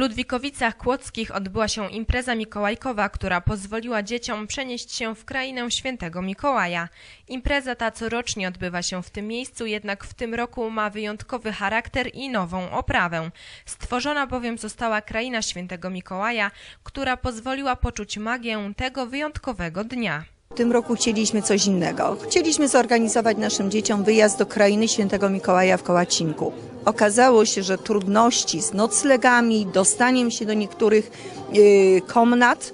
Ludwikowicach Kłodzkich odbyła się impreza mikołajkowa, która pozwoliła dzieciom przenieść się w krainę świętego Mikołaja. Impreza ta corocznie odbywa się w tym miejscu, jednak w tym roku ma wyjątkowy charakter i nową oprawę. Stworzona bowiem została kraina świętego Mikołaja, która pozwoliła poczuć magię tego wyjątkowego dnia. W tym roku chcieliśmy coś innego. Chcieliśmy zorganizować naszym dzieciom wyjazd do krainy świętego Mikołaja w Kołacinku. Okazało się, że trudności z noclegami, dostaniem się do niektórych yy, komnat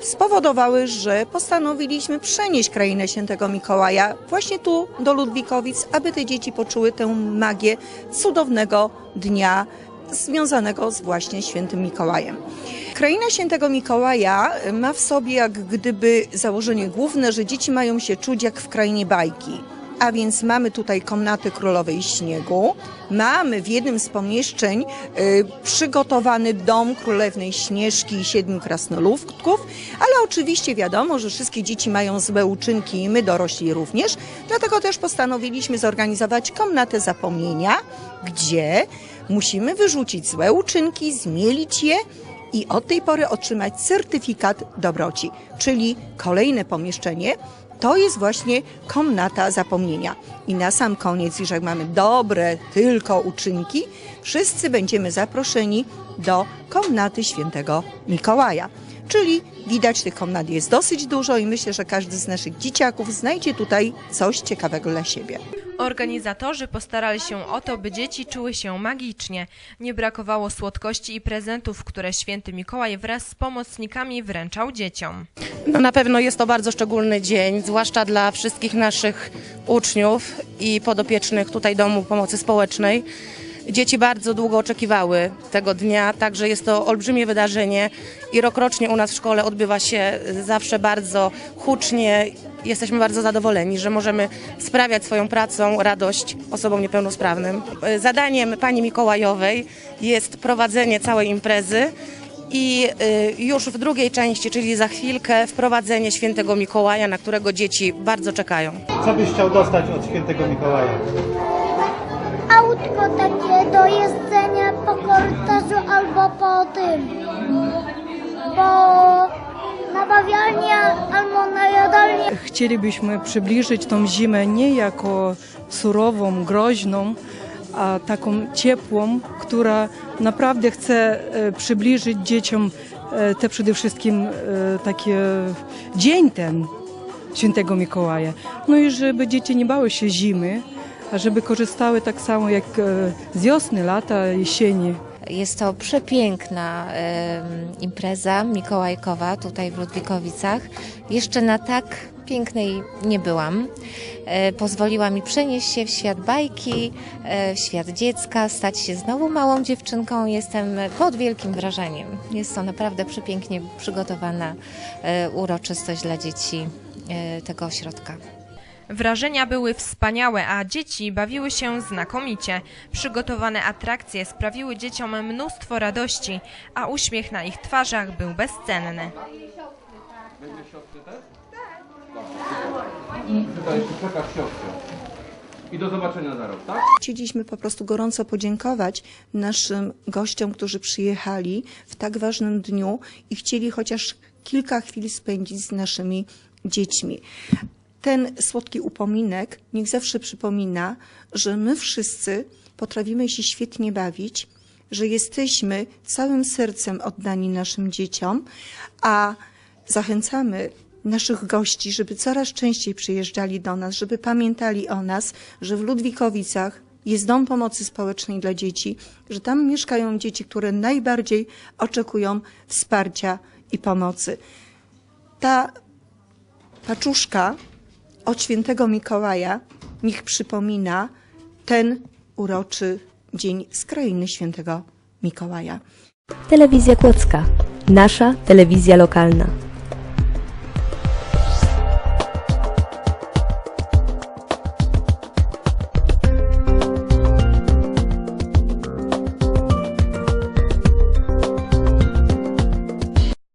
spowodowały, że postanowiliśmy przenieść krainę świętego Mikołaja właśnie tu do Ludwikowic, aby te dzieci poczuły tę magię cudownego dnia związanego z właśnie świętym Mikołajem. Kraina świętego Mikołaja ma w sobie jak gdyby założenie główne, że dzieci mają się czuć jak w krainie bajki. A więc mamy tutaj komnaty królowej śniegu, mamy w jednym z pomieszczeń y, przygotowany dom królewnej Śnieżki i siedmiu krasnoludków, ale oczywiście wiadomo, że wszystkie dzieci mają złe uczynki i my dorośli również, dlatego też postanowiliśmy zorganizować komnatę zapomnienia, gdzie musimy wyrzucić złe uczynki, zmielić je i od tej pory otrzymać certyfikat dobroci, czyli kolejne pomieszczenie. To jest właśnie komnata zapomnienia. I na sam koniec, jak mamy dobre tylko uczynki, wszyscy będziemy zaproszeni do komnaty świętego Mikołaja. Czyli widać, tych komnat jest dosyć dużo i myślę, że każdy z naszych dzieciaków znajdzie tutaj coś ciekawego dla siebie. Organizatorzy postarali się o to, by dzieci czuły się magicznie. Nie brakowało słodkości i prezentów, które święty Mikołaj wraz z pomocnikami wręczał dzieciom. No na pewno jest to bardzo szczególny dzień, zwłaszcza dla wszystkich naszych uczniów i podopiecznych tutaj Domu Pomocy Społecznej. Dzieci bardzo długo oczekiwały tego dnia, także jest to olbrzymie wydarzenie i rokrocznie u nas w szkole odbywa się zawsze bardzo hucznie. Jesteśmy bardzo zadowoleni, że możemy sprawiać swoją pracą radość osobom niepełnosprawnym. Zadaniem pani Mikołajowej jest prowadzenie całej imprezy i y, już w drugiej części, czyli za chwilkę, wprowadzenie świętego Mikołaja, na którego dzieci bardzo czekają. Co byś chciał dostać od świętego Mikołaja? Autko takie do jeżdżenia po korytarzu albo po tym. Po nabawialni albo na jadalni. Chcielibyśmy przybliżyć tą zimę nie jako surową, groźną, a taką ciepłą, która naprawdę chce e, przybliżyć dzieciom e, te przede wszystkim e, takie dzień ten świętego Mikołaja. No i żeby dzieci nie bały się zimy, żeby korzystały tak samo jak e, z wiosny, lata, jesieni. Jest to przepiękna em, impreza mikołajkowa tutaj w Ludwikowicach. Jeszcze na tak pięknej nie byłam. E, pozwoliła mi przenieść się w świat bajki, e, w świat dziecka, stać się znowu małą dziewczynką. Jestem pod wielkim wrażeniem. Jest to naprawdę przepięknie przygotowana uroczystość dla dzieci tego ośrodka. Wrażenia były wspaniałe, a dzieci bawiły się znakomicie. Przygotowane atrakcje sprawiły dzieciom mnóstwo radości, a uśmiech na ich twarzach był bezcenny. Tutaj jeszcze przekaz siostrze. I do zobaczenia za rok, tak? Chcieliśmy po prostu gorąco podziękować naszym gościom, którzy przyjechali w tak ważnym dniu i chcieli chociaż kilka chwil spędzić z naszymi dziećmi. Ten słodki upominek niech zawsze przypomina, że my wszyscy potrafimy się świetnie bawić, że jesteśmy całym sercem oddani naszym dzieciom, a zachęcamy naszych gości, żeby coraz częściej przyjeżdżali do nas, żeby pamiętali o nas, że w Ludwikowicach jest Dom Pomocy Społecznej dla Dzieci, że tam mieszkają dzieci, które najbardziej oczekują wsparcia i pomocy. Ta paczuszka od świętego Mikołaja niech przypomina ten uroczy dzień z krainy świętego Mikołaja. Telewizja Kłodzka. Nasza telewizja lokalna.